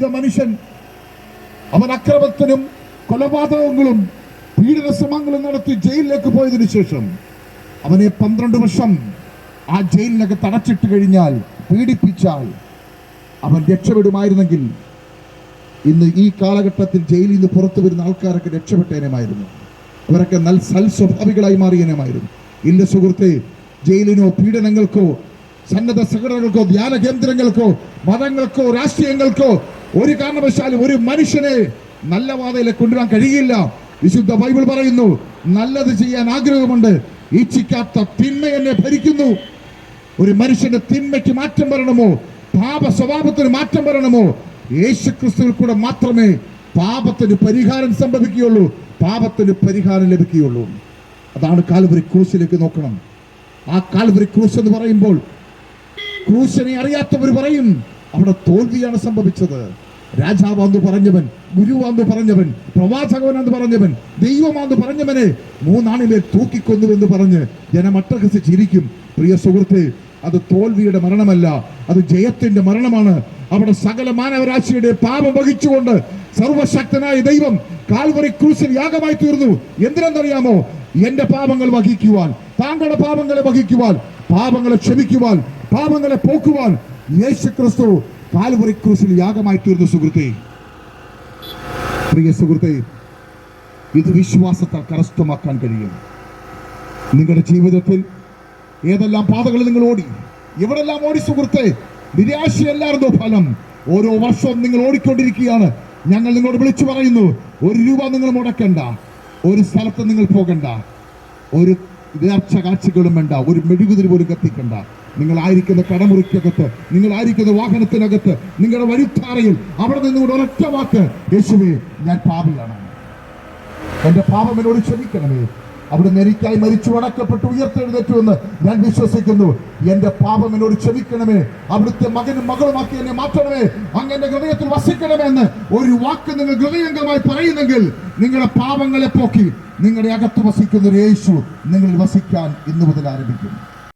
ചെയ്ത മനുഷ്യൻ അവൻ അക്രമത്തിനും കൊലപാതകങ്ങളും പീഡന ശ്രമങ്ങളും നടത്തി ജയിലിലേക്ക് പോയതിനു ശേഷം അവനെ പന്ത്രണ്ട് വർഷം ആ ജയിലിനകത്ത് അടച്ചിട്ട് കഴിഞ്ഞാൽ പീഡിപ്പിച്ചാൽ അവൻ രക്ഷപ്പെടുമായിരുന്നെങ്കിൽ ഇന്ന് ഈ കാലഘട്ടത്തിൽ ജയിലിൽ നിന്ന് പുറത്തു വരുന്ന ആൾക്കാരൊക്കെ രക്ഷപ്പെട്ടേനുമായിരുന്നു അവരൊക്കെ നൽ സൽസ്വഭാവികളായി മാറിയനുമായിരുന്നു ഇല്ല സുഹൃത്തെ ജയിലിനോ പീഡനങ്ങൾക്കോ സന്നദ്ധ സംഘടനകൾക്കോ ധ്യാന കേന്ദ്രങ്ങൾക്കോ മതങ്ങൾക്കോ രാഷ്ട്രീയങ്ങൾക്കോ ഒരു കാരണവശാലും ഒരു മനുഷ്യനെ നല്ല വാതയിലേക്ക് കൊണ്ടുവരാൻ കഴിയില്ല. വിശുദ്ധ ബൈബിൾ പറയുന്നു നല്ലത് ചെയ്യാൻ ആഗ്രഹമുണ്ട്. ഇച്ഛിക്കാത്ത തിന്മ എന്നെ ഭരിക്കുന്നു. ഒരു മനുഷ്യന്റെ തിന്മയ്ക്ക് മാറ്റം വരണമോ? പാപ സ്വഭാവത്തിന് മാറ്റം വരണമോ? യേശു ക്രിസ്തുവിൽ കൂടെ മാത്രമേ പാപത്തിന് പരിഹാരം സംഭവിക്കുകയുള്ളൂ. പാപത്തിന് പരിഹാരം ലഭിക്കുകയുള്ളൂ. അതാണ് കാൽവരി ക്രൂശിലേക്ക് നോക്കണം. ആ കാൽവരി ക്രൂശ് എന്ന് പറയുമ്പോൾ ക്രൂശിനെ അറിയാത്തവർ പറയും അവിടെ തോൽവിയാണ് സംഭവിച്ചത്. രാജാവാന്ന് പറഞ്ഞവൻ ഗുരുവാന്ന് പറഞ്ഞവൻ പ്രവാചകവനെന്ന് പറഞ്ഞവൻ ദൈവമാന്ന് പറഞ്ഞവനെ മൂന്നാണിലെ തൂക്കിക്കൊന്നുവെന്ന് പറഞ്ഞ് ജനം അട്ടഹസിച്ചിരിക്കും പ്രിയ സുഹൃത്തെ അത് തോൽവിയുടെ മരണമല്ല അത് ജയത്തിന്റെ മരണമാണ്. അവിടെ സകല മാനവരാശിയുടെ പാപം വഹിച്ചുകൊണ്ട് സർവശക്തനായ ദൈവം കാൽവറി ക്രൂസിൽ യാഗമായി തീർന്നു. എന്തിനെന്നറിയാമോ? എന്റെ പാപങ്ങൾ വഹിക്കുവാൻ താങ്കളുടെ പാപങ്ങളെ വഹിക്കുവാൻ പാപങ്ങളെ ക്ഷമിക്കുവാൻ പാപങ്ങളെ പോക്കുവാൻ യേശു ക്രിസ്തു കാൽവറി ക്രൂശിൽ യാഗമായി തീർന്നു സുഹൃത്തെ. പ്രിയ സുഹൃത്തെ ഇത് വിശ്വാസത്താൽ കരസ്ഥമാക്കാൻ കഴിയും. നിങ്ങളുടെ ജീവിതത്തിൽ ഏതെല്ലാം പാതകൾ നിങ്ങൾ ഓടി എവിടെല്ലാം ഓടി സുഹൃത്തെ? നിരാശയല്ലായിരുന്നു ഫലം? ഓരോ വർഷവും നിങ്ങൾ ഓടിക്കൊണ്ടിരിക്കുകയാണ്. ഞങ്ങൾ നിങ്ങളോട് വിളിച്ചു പറയുന്നു ഒരു രൂപ നിങ്ങൾ മുടക്കണ്ട ഒരു സ്ഥലത്ത് നിങ്ങൾ പോകണ്ട ഒരു നേർച്ച കാഴ്ചകളും വേണ്ട ഒരു മെഴുകുതിരി പോലും കത്തിക്കണ്ട. നിങ്ങളായിരിക്കുന്ന കടമുറിക്കകത്ത് നിങ്ങളായിരിക്കുന്ന വാഹനത്തിനകത്ത് നിങ്ങളുടെ വഴിത്താറയിൽ അവിടെ നിന്നുകൊണ്ട് ഒരൊറ്റ വാക്ക് യേശുവേ ഞാൻ പാപിയാണ്. എന്റെ പാപം എന്നോട് ക്ഷമിക്കണമേ. അവിടുന്ന് എനിക്കായി മരിച്ചു അടക്കപ്പെട്ട് ഉയർത്തെഴുന്നേറ്റു എന്ന് ഞാൻ വിശ്വസിക്കുന്നു. എന്റെ പാപം എന്നോട് ക്ഷമിക്കണമേ. അവിടുത്തെ മകനും മകളുമാക്കി എന്നെ മാറ്റണമേ. അങ്ങ് എന്റെ ഹൃദയത്തിൽ വസിക്കണമേ എന്ന് ഒരു വാക്ക് നിങ്ങൾ ഹൃദയംഗമായി പറയുന്നെങ്കിൽ നിങ്ങളുടെ പാപങ്ങളെ പോക്കി നിങ്ങളുടെ അകത്ത് വസിക്കുന്ന ഒരു യേശു നിങ്ങൾ വസിക്കാൻ ഇന്നു മുതൽ ആരംഭിക്കും.